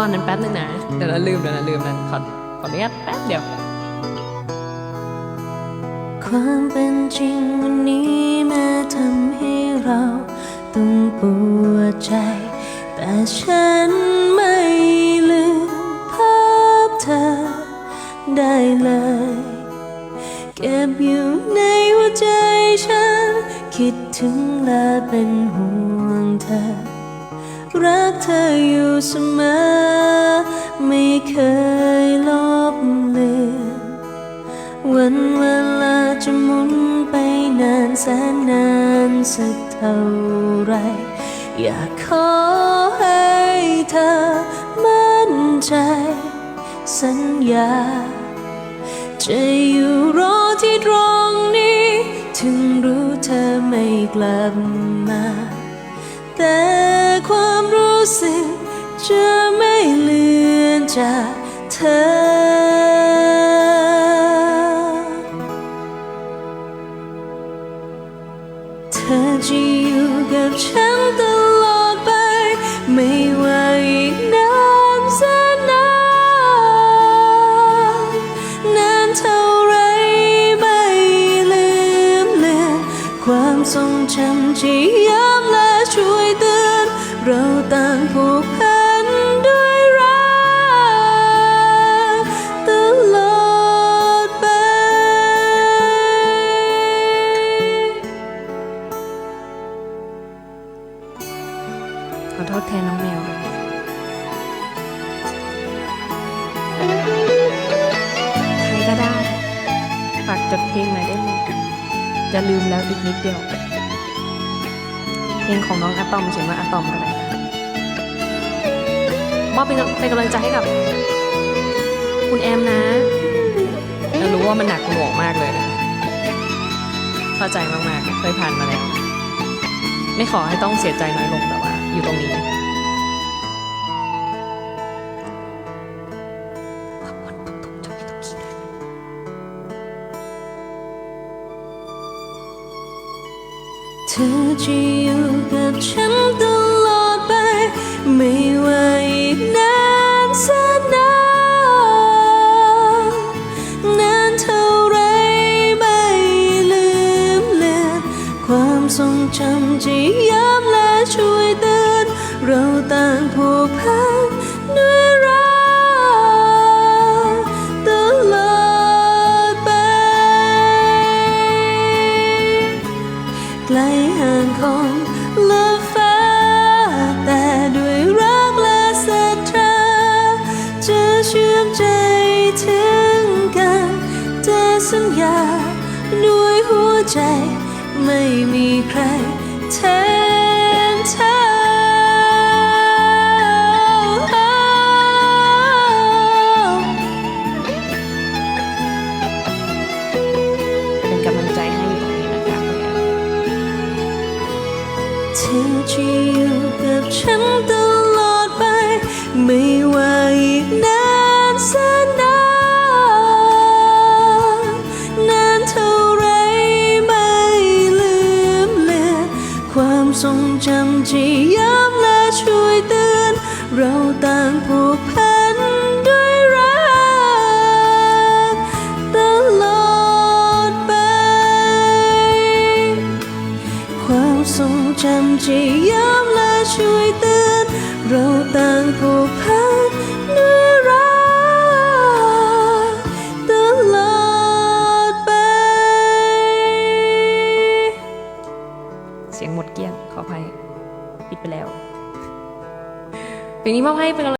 รอนั้นแป๊บนึงนะ เดี๋ยวเราลืมเดี๋ยวเราลืมนั้นขอขออนุญาตแป๊บเดียว ความเป็นจริงวันนี้แม้ทำให้เราต้องปวดใจ แต่ฉันไม่ลืมภาพเธอได้เลย เก็บอยู่ในหัวใจฉัน คิดถึงและเป็นห่วงเธอ รักเธออยู่เสมอ ไม่เคยลบเลือนวันเวลาจะหมุนไปนานแสนนานสักเท่าไร อยากขอให้เธอมั่นใจ สัญญา จะอยู่รอที่ตรงนี้ ถึงรู้เธอไม่กลับมา แต่ความรู้สึกจะไม่เลือนจากเธอ เธอจะอยู่กับฉันตลอดไป ไม่ว่าอีกนานแสนนานนานเท่าไรไม่ลืมเลือนความทรงจำที่ย้ำและ ช่วยเตือนเราต่างผูกพันด้วยรักตลอดไป ขอโทษแทนน้องแมวด้วยใครก็ได้ ฝากจดเพลงหน่อยได้ไหมจะลืมแล้วอีกนิดเดียว ลงของน้องอะตอมเขียนว่าอะตอมกันเลยมอบเป็นเป็นกำลังใจให้กับ คุณแอมนะเรารู้ว่ามันหนักหน่วงมากเลยนะเข้าใจมากๆเคยผ่านมาแล้ว ไม่ขอให้ต้องเสียใจน้อยลงแต่ว่า อยู่ตรงนี้ เธอจะอยู่กับฉันตลอดไป ไม่ว่าอีกนานแสนนานนานเท่าไรไม่ลืมเลือนความทรงจำที่ย้ำและช่วยเตือนเราต่างผูกพัน ห่างของและฟ้า แต่ด้วยรักและศรัทธาจะเชื่อมใจถึงกันจะสัญญาด้วยหัวใจ ไม่มีใครแท เธอจะอยู่กับฉันตลอดไป ไม่ว่าอีกนานแสนนานนานเท่าไรไม่ลืมเลือนความทรงจำที่ย้ำและช่วยเตือน เราต่างผูกพัน ขออภัยปิดไปแล้วเพลงนี้มอบให้เป็นกำลัง